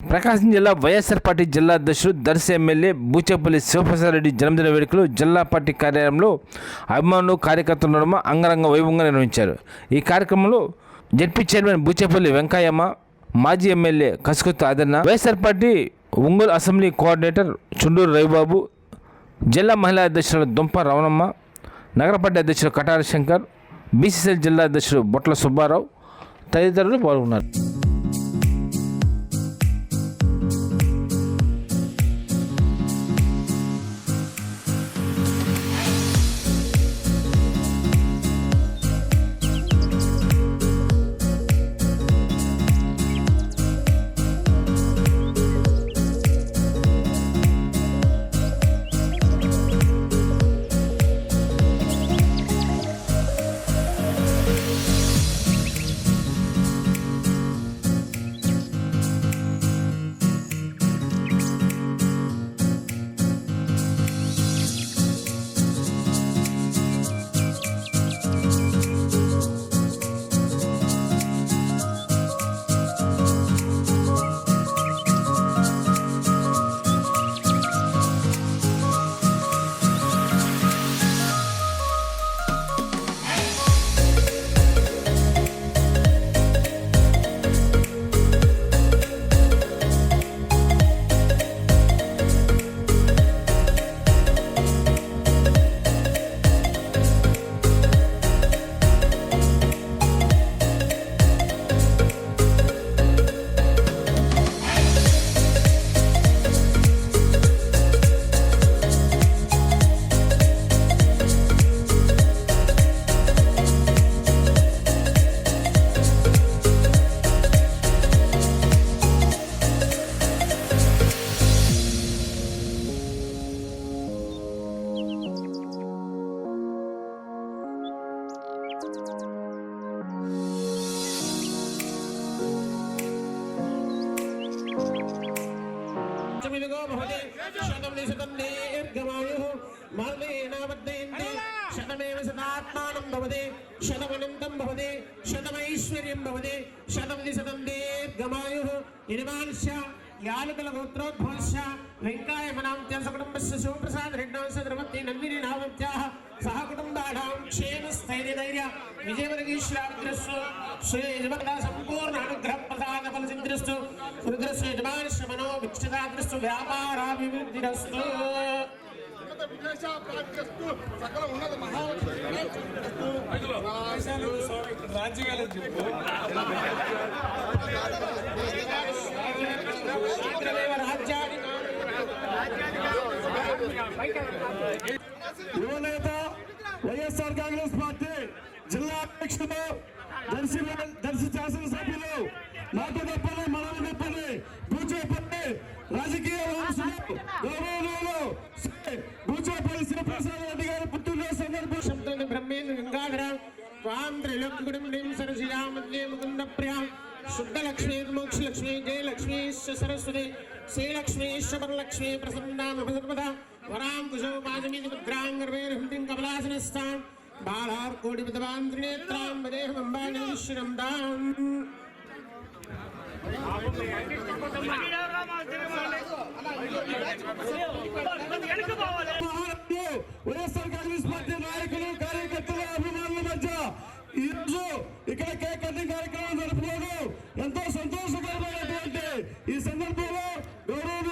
ప్రకాశం జిల్లా వైఎస్ఆర్ పార్టీ జిల్లా అధ్యక్షుడు దర్శి ఎమ్మెల్యే బూచేపల్లి శివప్రసాద్ రెడ్డి జన్మదిన వేడుకలు జిల్లా పార్టీ కార్యాలయంలో అభిమానులు కార్యకర్తల నడుమ అంగరంగ వైభవంగా నిర్వహించారు. ఈ కార్యక్రమంలో జడ్పీ చైర్మన్ బూచేపల్లి వెంకయ్యమ్మ మాజీ ఎమ్మెల్యే కసుకొత్త ఆదరణ YSR party Ongole assembly coordinator Chunduru Ravibabu జిల్లా మహిళా అధ్యక్షులు దుంప రవణమ్మ నగరపార్టీ అధ్యక్షుడు కటార శంకర్ బీసీసీఎల్ జిల్లా అధ్యక్షుడు బొట్ల సుబ్బారావు తదితరులు పాల్గొన్నారు. చమిలుగా భవతి శతమిది శతం దీర్ఘమాయు మరణేనావర్ధయంతి శతమేవ సదాత్మానం భవతి శతమనంతం భవతి శతమైశ్వర్యం భవతి శతమిది శతం దీర్ఘమాయు నిర్మానుష్య యాలకుల గోత్రోద్భవంశ వెంకాయమనాం కుటుంబస్ శివప్రసాద్ రెడ్డాంశ ద్రవతి నందిని నావత్యా సహ కుటుంబాఢాం క్షేమ స్థైర్య ధైర్య విజయవరగీశ్వరాగ్రస్సు శ్రీ యజమాన సంపూర్ణ అనుగ్రహ ప్రసాద ఫల ఫలసిద్ధిరస్సు రుద్రస్సు యజమాన శ్రమనో శ్రమణో విక్షితాగ్రస్సు వ్యాపారాభివృద్ధిరస్సు రాజ్యాలు యువనేత వైఎస్ఆర్ కాంగ్రెస్ పార్టీ జిల్లా అధ్యక్షుడు దర్శి దర్శి శాసనసభ్యులు మాట తప్పని మనవి తప్పని కూర్చోపల్లి రాజకీయ వంశులు గౌరవనీయులు శ్రీ కూర్చోపల్లి శివప్రసాద్ రెడ్డి గారి పుట్టినరోజు సందర్భంగా శబ్దం బ్రహ్మేంద్ర గంగాధర త్వాం త్రిలోకుడిం హ్రీం సరసిజామద్యే ముకుంద ప్రియాం శుద్ధలక్ష్మీ మోక్షలక్ష్మీ జయలక్ష్మీ సరస్వతి శ్రీలక్ష్మీ వరలక్ష్మీ ప్రసన్నామ భగవద వరాం కుశో పాదమీది ముద్రాం గర్వేర్హంతిం కమలాసనస్థాం బాలార్ కోటి విధవాం త్రినేత్రాం వదేహం అంబానీశ్వరం దాం కాంగ్రెస్ పార్టీ నాయకులు కార్యకర్తల అభిమానుల మధ్య ఈ రోజు ఇక్కడ కేక్ కటింగ్ కార్యక్రమం జరుపుకోవడం ఎంతో సంతోషకరమైనటువంటి ఈ సందర్భంలో గౌరవ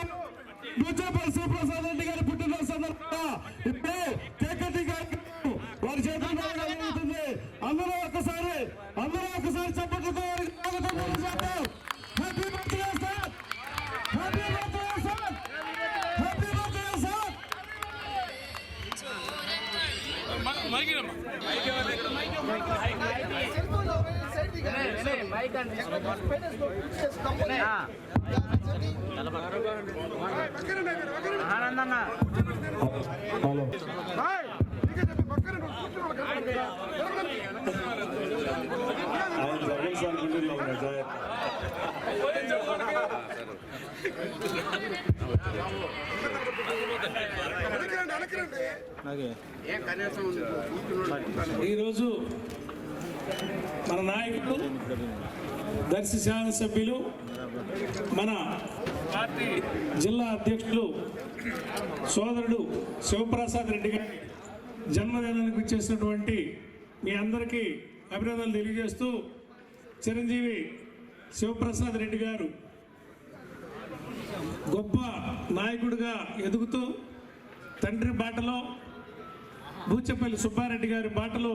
బుచ్చపల్లి శివప్రసాద్ రెడ్డి గారి పుట్టినరోజు సందర్భంగా ఇప్పుడు కేక్ కటింగ్ కార్యక్రమం వారి చేతుల్లో జరుగుతుంది అందరూ ఒకసారి అందరూ ఒకసారి చప్పట్లతో వారికి స్వాగతం తెలియజేద్దాం. Happy birthday sir happy birthday sir happy birthday sir ఈరోజు మన నాయకులు దర్శి శాసనసభ్యులు మన జిల్లా అధ్యక్షులు సోదరుడు శివప్రసాద్ రెడ్డి గారి జన్మదినానికి ఇచ్చేసినటువంటి మీ అందరికీ అభినందనలు తెలియజేస్తూ చిరంజీవి శివప్రసాద్ రెడ్డి గారు గొప్ప నాయకుడిగా ఎదుగుతూ తండ్రి బాటలో బూచపల్లి సుబ్బారెడ్డి గారి బాటలో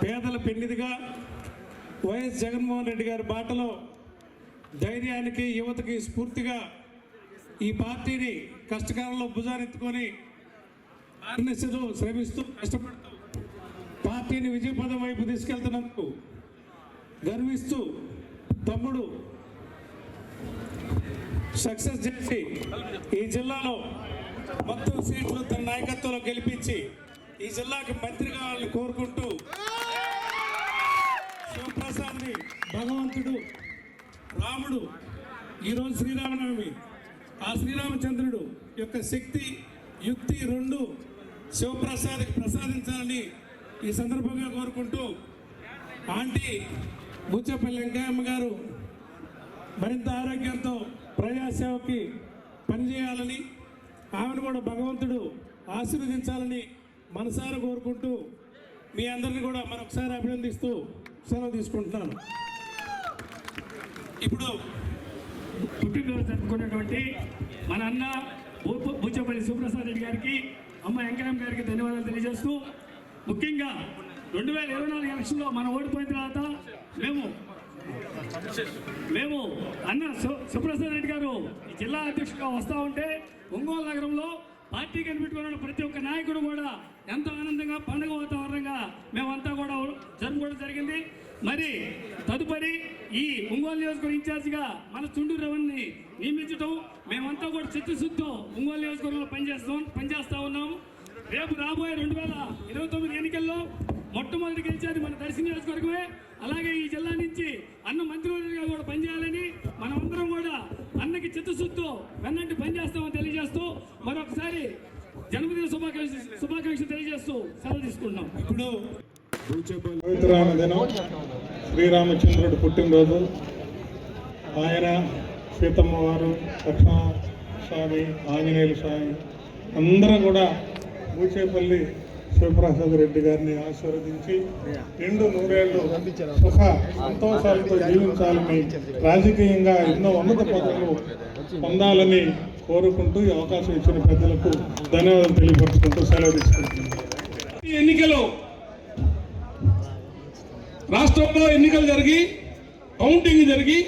పేదల పెన్నిదిగా వైఎస్ జగన్మోహన్ రెడ్డి గారి బాటలో ధైర్యానికి యువతకి స్ఫూర్తిగా ఈ పార్టీని కష్టకాలంలో భుజానెత్తుకొని అర్నిశలు శ్రమిస్తూ కష్టపడుతూ పార్టీని విజయపదం వైపు తీసుకెళ్తున్నందుకు గర్విస్తూ తమ్ముడు సక్సెస్ చేసి ఈ జిల్లాలో మొత్తం సీట్లు తన నాయకత్వంలో గెలిపించి ఈ జిల్లాకి మంత్రి కావాలని కోరుకుంటూ శివప్రసాద్ని భగవంతుడు రాముడు ఈరోజు శ్రీరామనవమి. ఆ శ్రీరామచంద్రుడు యొక్క శక్తి యుక్తి రెండు శివప్రసాద్కి ప్రసాదించాలని ఈ సందర్భంగా కోరుకుంటూ ఆంటీ బుచ్చపల్లి వెంకయ్యమ్మ గారు మరింత ఆరోగ్యంతో ప్రజాసేవకి పనిచేయాలని ఆమెను కూడా భగవంతుడు ఆశీర్వదించాలని మనసారా కోరుకుంటూ మీ అందరిని కూడా మరొకసారి అభినందిస్తూ సెలవు తీసుకుంటున్నాను. ఇప్పుడు పుట్టినరోజు జరుపుకున్నటువంటి మన అన్న బూ- బూచపల్లి సుప్రసాద్ రెడ్డి గారికి అమ్మ వెంకయ్య గారికి ధన్యవాదాలు తెలియజేస్తూ ముఖ్యంగా రెండు వేల ఇరవై నాలుగు ఎలక్షన్లో మనం ఓడిపోయిన తర్వాత మేము మేము అన్న సు- సుప్రసాద్ రెడ్డి గారు ఈ జిల్లా అధ్యక్షుడిగా వస్తూ ఉంటే ఒంగోలు నగరంలో పార్టీ కనిపెట్టుకున్న ప్రతి ఒక్క నాయకుడు కూడా ఎంతో ఆనందంగా పండుగ వాతావరణంగా మేమంతా కూడా జరుపుకోవడం జరిగింది. మరి తదుపరి ఈ ఒంగోలు నియోజకవర్గ ఇన్ఛార్జిగా మన చుండూరు రవణ్ని నియమించడం మేమంతా కూడా చిత్తశుద్ధితో ఒంగోలు నియోజకవర్గంలో పనిచేస్తాం పనిచేస్తూ ఉన్నాము రేపు రాబోయే రెండు వేల ఇరవై తొమ్మిది ఎన్నికల్లో మొట్టమొదటి గెలిచేది మన దర్శన నియోజకవర్గమే. అలాగే ఈ జిల్లా నుంచి అన్న మంత్రివర్యులుగా కూడా పనిచేయాలని మనమందరం కూడా అన్నకి చిత్తశుద్ధితో వెన్నంటి పనిచేస్తామని తెలియజేస్తూ మరొకసారి జన్మదిన శుభాకాంక్ష శుభాకాంక్షలు తెలియజేస్తూ సెలవు తీసుకుంటున్నాం. ఇప్పుడు పవిత్రమైన దినం. శ్రీరామచంద్రుడు పుట్టినరోజు. ఆయన సీతమ్మ వారు లక్ష్మణ స్వామి ఆంజనేయుల స్వామి అందరూ కూడా బూచేపల్లి శివప్రసాద్ రెడ్డి గారిని ఆశీర్వదించి రెండు నూరేళ్ళు సుఖ సంతోషాలతో జీవించాలని రాజకీయంగా ఎన్నో ఉన్నత పదవులు పొందాలని కోరుకుంటూ ఈ అవకాశం ఇచ్చిన పెద్దలకు ధన్యవాదాలు తెలియపరుచుకుంటూ సెలవు తీసుకుంటున్నాను. ఈ రాష్ట్రంలో ఎన్నికలు జరిగి కౌంటింగ్ జరిగి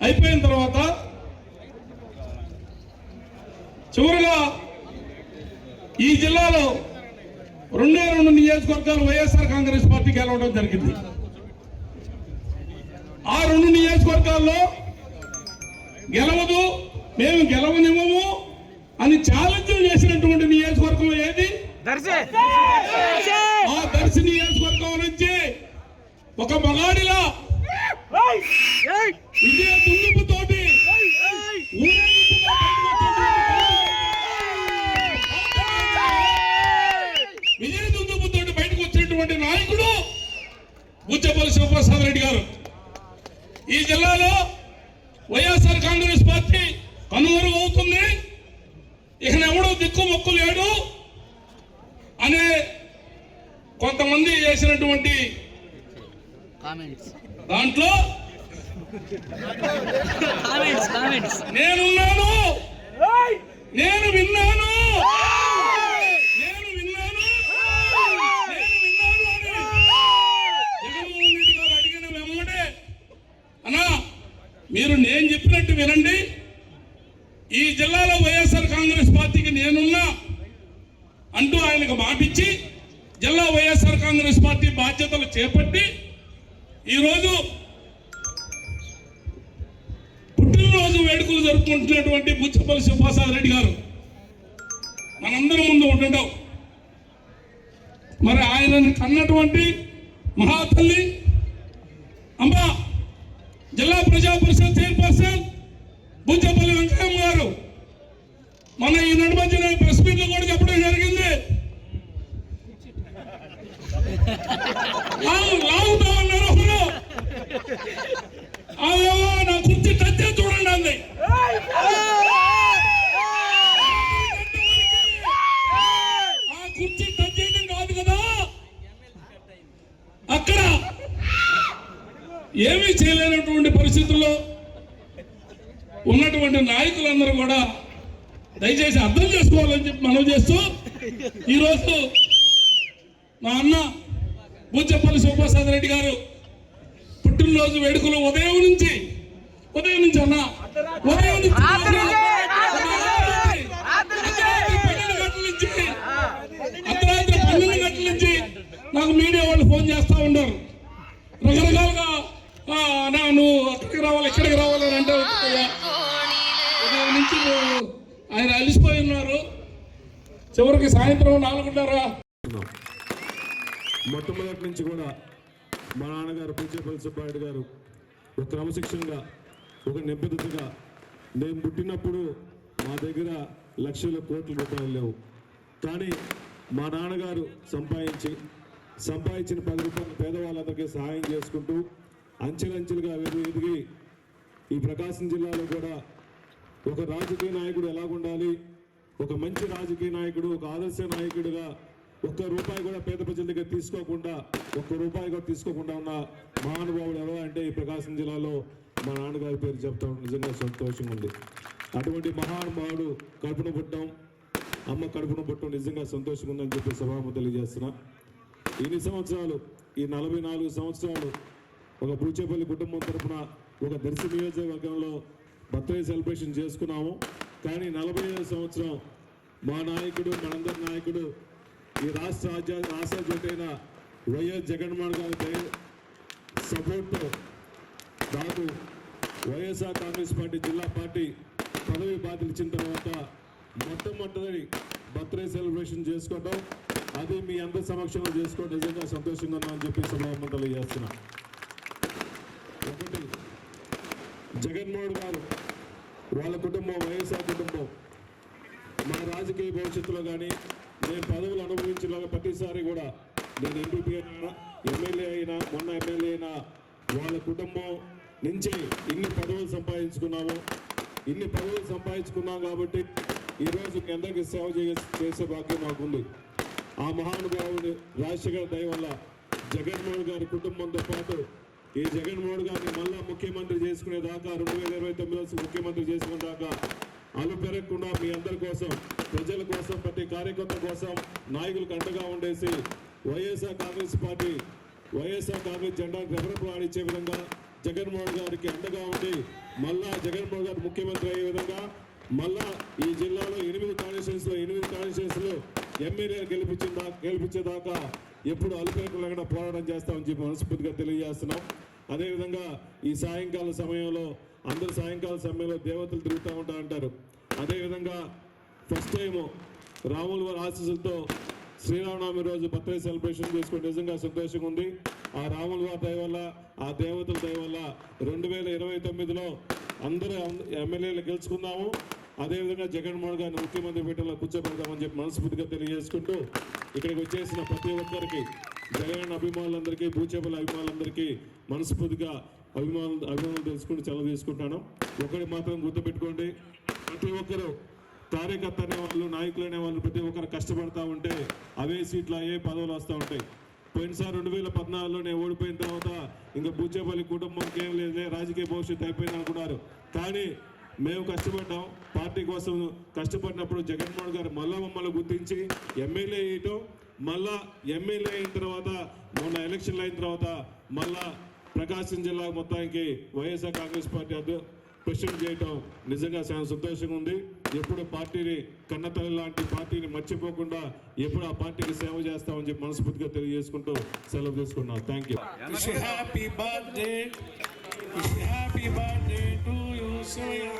అయిపోయిన తర్వాత చివరిగా ఈ జిల్లాలో రెండే రెండు నియోజకవర్గాలు వైఎస్ఆర్ కాంగ్రెస్ పార్టీ గెలవడం జరిగింది. ఆ రెండు నియోజకవర్గాల్లో గెలవదు మేము గెలవనివ్వము అని ఛాలెంజ్ చేసినటువంటి నియోజకవర్గం ఏది? ఆ దర్శి నియోజకవర్గం ఒక మగాడిలా. విజయ దుందుపుతోటి ఊరేగింపుగా బయటకు వచ్చినటువంటి విజయ దుందుపుతోటి బయటకు వచ్చినటువంటి నాయకుడు బుచ్చపల్లి శివప్రసాద్ రెడ్డి గారు. ఈ జిల్లాలో వైఎస్ఆర్ కాంగ్రెస్ పార్టీ కనుమరుగు అవుతుంది. ఇక ఎవడో దిక్కు మొక్కు లేడు. అనే కొంతమంది చేసినటువంటి దాంట్లో నేనున్నాను. నేను విన్నాను. నేను విన్నాను. నేను విన్నాను జగన్మోహన్ రెడ్డి గారు అడిగిన వెంబడే అన్నా మీరు నేను చెప్పినట్టు వినండి. ఈ జిల్లాలో వైఎస్ఆర్ కాంగ్రెస్ పార్టీకి నేనున్నా అంటూ ఆయనకు మాటిచ్చి జిల్లా వైఎస్ఆర్ కాంగ్రెస్ పార్టీ బాధ్యతలు చేపట్టి ఈరోజు పుట్టినరోజు వేడుకలు జరుపుకుంటున్నటువంటి బుచ్చపల్లి శివప్రసాద్ రెడ్డి గారు. మనందరం ముందు ఉండటం. మరి ఆయనని కన్నటువంటి మహాతల్లి అమ్మా జిల్లా ప్రజా పరిషత్ చైర్పర్సన్ బుచ్చపల్లి వెంకయ్య గారు. మన ఈ నడుమధ్యన ప్రెస్ మీట్లో కూడా చెప్పడం జరిగింది. అయ్యో నా కుర్తి తచ్చే చూడండి ఆ కుర్చీ టచ్ చేయడం కాదు కదా? అక్కడ ఏమీ చేయలేనటువంటి పరిస్థితుల్లో ఉన్నటువంటి నాయకులందరూ కూడా దయచేసి అర్థం చేసుకోవాలని చెప్పి మనం చేస్తూ ఈరోజు మా అన్న బుజ్జపల్లి సుబ్బాసాద్ రెడ్డి గారు పుట్టినరోజు వేడుకలు ఉదయం నుంచి. ఉదయం నుంచి అన్న. ఉదయం నుంచి అర్ధరాత్రి పన్నెండు గంటల నుంచి. అర్ధరాత్రి పన్నెండు గంటల నుంచి నాకు మీడియా వాళ్ళు ఫోన్ చేస్తూ ఉన్నారు. రకరకాలుగా "ఆ, అన్నా నువ్వు అక్కడికి రావాలి ఇక్కడికి రావాలి అని అంటే "అయ్యా, ఉదయం నుంచి ఆయన అలిసిపోయి ఉన్నారు. చివరికి సాయంత్రం నాలుగున్నర. మొట్టమొదటి నుంచి కూడా మా నాన్నగారు పూచేపల్లి సుబ్బారెడ్డి గారు ఒక క్రమశిక్షణగా ఒక నిబద్ధతగా నేను పుట్టినప్పుడు మా దగ్గర లక్షల కోట్ల రూపాయలు లేవు. కానీ మా నాన్నగారు సంపాదించి సంపాదించిన పది రూపాయలు పేదవాళ్ళందరికీ సహాయం చేసుకుంటూ అంచెలంచెలుగా ఎదిగి ఎదిగి ఈ ప్రకాశం జిల్లాలో కూడా ఒక రాజకీయ నాయకుడు ఎలాగుండాలి ఒక మంచి రాజకీయ నాయకుడు ఒక ఆదర్శ నాయకుడిగా ఒక్క రూపాయి కూడా పేద ప్రజల దగ్గర తీసుకోకుండా ఒక్క రూపాయి కూడా తీసుకోకుండా ఉన్న మహానుభావుడు ఎవరో అంటే ఈ ప్రకాశం జిల్లాలో మా నాన్నగారి పేరు చెప్తాం. నిజంగా సంతోషం ఉంది. అటువంటి మహానుభావుడు కడుపున పుట్టడం అమ్మ కడుపున పుట్టడం నిజంగా సంతోషం ఉందని చెప్పి సభాము తెలియజేస్తున్నా. ఇన్ని సంవత్సరాలు ఈ నలభై నాలుగు సంవత్సరాలు ఒక పూచేపల్లి కుటుంబం తరపున ఒక దర్శ నియోజకవర్గంలో బర్త్డే సెలబ్రేషన్ చేసుకున్నాము. కానీ నలభై సంవత్సరం మా నాయకుడు మనందరి నాయకుడు ఈ రాష్ట్ర రాజ్య ఆశాజ్యోతైన వైఎస్ జగన్మోహన్ గారి దయ- సపోర్ట్తో నాకు వైఎస్ఆర్ కాంగ్రెస్ పార్టీ జిల్లా పార్టీ పదవి బాధ్యత ఇచ్చిన తర్వాత మొట్టమొదటి బర్త్డే సెలబ్రేషన్ చేసుకోవడం అది మీ అందరి సమక్షంలో చేసుకోవడం నిజంగా సంతోషంగా ఉందని చెప్పి సభామండలి చేస్తున్నా ఒకటి జగన్మోహన్ గారు వాళ్ళ కుటుంబం వైఎస్ఆర్ కుటుంబం మా రాజకీయ భవిష్యత్తులో కానీ నేను పదవులు అనుభవించిన ప్రతిసారి కూడా నేను ఎంపీ అయినా ఎమ్మెల్యే అయినా మొన్న ఎమ్మెల్యే అయినా వాళ్ళ కుటుంబం నుంచి ఇన్ని పదవులు సంపాదించుకున్నాము. ఇన్ని పదవులు సంపాదించుకున్నాం కాబట్టి ఈరోజు మీ అందరికీ సేవ చేయ చేసే భాగ్యం మాకుంది. ఆ మహానుభావుడు రాజశేఖర్ దయ వల్ల జగన్మోహన్ గారి కుటుంబంతో పాటు ఈ జగన్మోహన్ గారిని మళ్ళా ముఖ్యమంత్రి చేసుకునే దాకా రెండు వేల ఇరవై తొమ్మిది ముఖ్యమంత్రి చేసుకునే దాకా అలు పెరగకుండా మీ అందరి కోసం ప్రజల కోసం ప్రతి కార్యకర్త కోసం నాయకులకు అండగా ఉండేసి వైఎస్ఆర్ కాంగ్రెస్ పార్టీ వైఎస్ఆర్ కాంగ్రెస్ జెండా రెపరెపలాడించే విధంగా జగన్మోహన్ గారికి అండగా ఉండి మళ్ళా జగన్మోహన్ గారు ముఖ్యమంత్రి అయ్యే విధంగా మళ్ళా ఈ జిల్లాలో ఎనిమిది కాన్స్టిట్యూన్స్లో ఎనిమిది కాన్స్టిట్యూన్స్లో ఎమ్మెల్యేలు గెలిపించిన గెలిపించేదాకా ఎప్పుడు అలుపెరకు లేకుండా పోరాటం చేస్తామని చెప్పి మనస్ఫూర్తిగా తెలియజేస్తున్నాం. అదేవిధంగా ఈ సాయంకాల సమయంలో అందరు సాయంకాల సమయంలో దేవతలు తిరుగుతూ ఉంటా అంటారు అదేవిధంగా ఫస్ట్ టైం రాములు వారి ఆశీస్సులతో శ్రీరామనవమి రోజు బర్త్డే సెలబ్రేషన్ చేసుకుని నిజంగా సంతోషంగా ఉంది. ఆ రాముల వారి దయ వల్ల ఆ దేవతల దయ వల్ల రెండు వేల ఇరవై తొమ్మిదిలో అందరూ ఎమ్మెల్యేలు గెలుచుకుందాము. అదేవిధంగా జగన్మోహన్ గారిని ముఖ్యమంత్రి పీఠంలో కూర్చోబెడతామని చెప్పి మనస్ఫూర్తిగా తెలియజేసుకుంటూ ఇక్కడికి వచ్చేసిన ప్రతి ఒక్కరికి జగన్ అభిమానులందరికీ భూచేపల అభిమానులందరికీ మనస్ఫూర్తిగా అభిమానులు అభిమానులు తెలుసుకుంటూ సెలవు తీసుకుంటాను ఒకటి మాత్రం గుర్తుపెట్టుకోండి. ప్రతి ఒక్కరూ కార్యకర్త అనే వాళ్ళు నాయకులు అనే వాళ్ళు ప్రతి ఒక్కరు కష్టపడతా ఉంటే అవే సీట్లు అయ్యే పదవులు వస్తూ ఉంటాయి. పోయినసారి రెండు వేల పద్నాలుగులో నేను ఓడిపోయిన తర్వాత ఇంకా బుచ్చేపల్లి కుటుంబంకి ఏం లేదులే రాజకీయ భవిష్యత్తు అయిపోయింది అనుకున్నారు. కానీ మేము కష్టపడ్డాం. పార్టీ కోసం కష్టపడినప్పుడు జగన్మోహన్ గారు మళ్ళా మమ్మల్ని గుర్తించి ఎమ్మెల్యే వేయటం మళ్ళా ఎమ్మెల్యే అయిన తర్వాత మొన్న ఎలక్షన్లు అయిన తర్వాత మళ్ళా ప్రకాశం జిల్లా మొత్తానికి వైఎస్ఆర్ కాంగ్రెస్ పార్టీ అధ్య ప్రెసిడెంట్ చేయటం నిజంగా చాలా సంతోషంగా ఉంది. ఎప్పుడు పార్టీని కన్నతల్లి లాంటి పార్టీని మర్చిపోకుండా ఎప్పుడు ఆ పార్టీకి సేవ చేస్తామని చెప్పి మనస్ఫూర్తిగా తెలియజేసుకుంటూ సెలవు తీసుకున్నాను thank you birthday to you, Shivaya.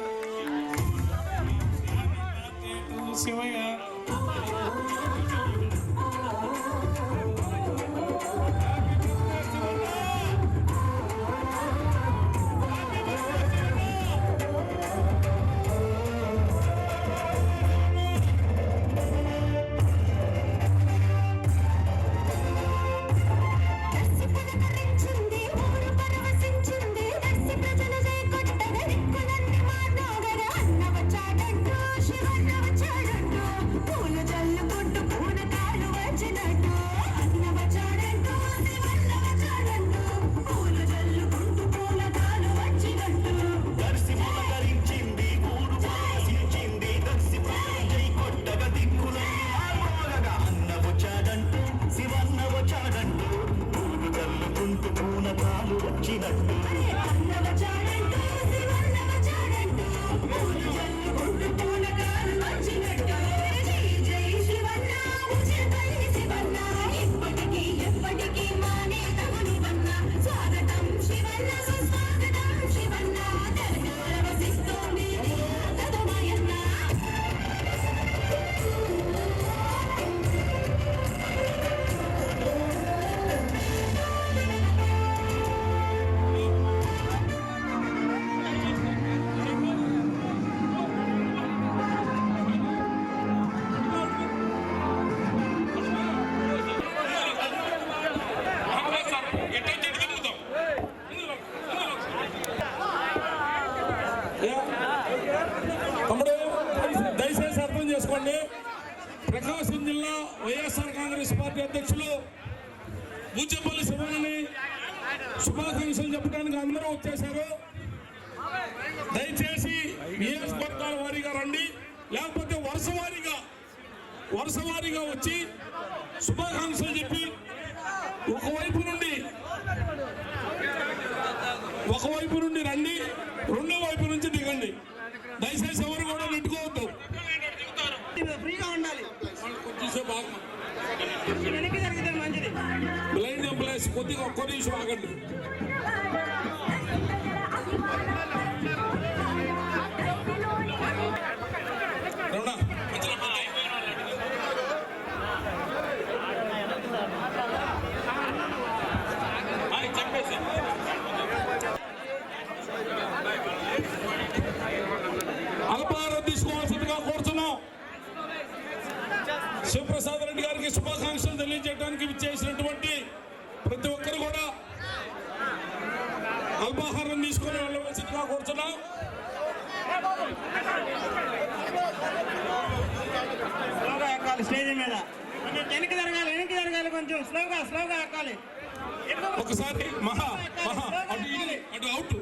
Prakasam జిల్లా వైఎస్ఆర్ కాంగ్రెస్ పార్టీ అధ్యక్షులు ముచ్చపల్లి శివని శుభాకాంక్షలు చెప్పడానికి అందరూ వచ్చేశారు. దయచేసి నియోజకవర్గాల వారీగా రండి. లేకపోతే వరుస వారీగా వరుస వారీగా వచ్చి శుభాకాంక్షలు చెప్పి ఒకవైపు నుండి ఒకవైపు నుండి రండి రెండో వైపు నుంచి దిగండి. దయచేసి కొద్దిగా ఒక్క నిమిషం ఆగండి అల్పాహారం తీసుకొని వెళ్ళవలసిందిగా కోరుతున్నాం స్లోగా ఎక్కాలి స్టేజ్ మీద. కొంచెం వెనక్కి జరగాలి వెనక్కి జరగాలి కొంచెం. స్లోగా స్లోగా ఎక్కాలి. ఒకసారి మహా మహా అటు అటు అవుట్.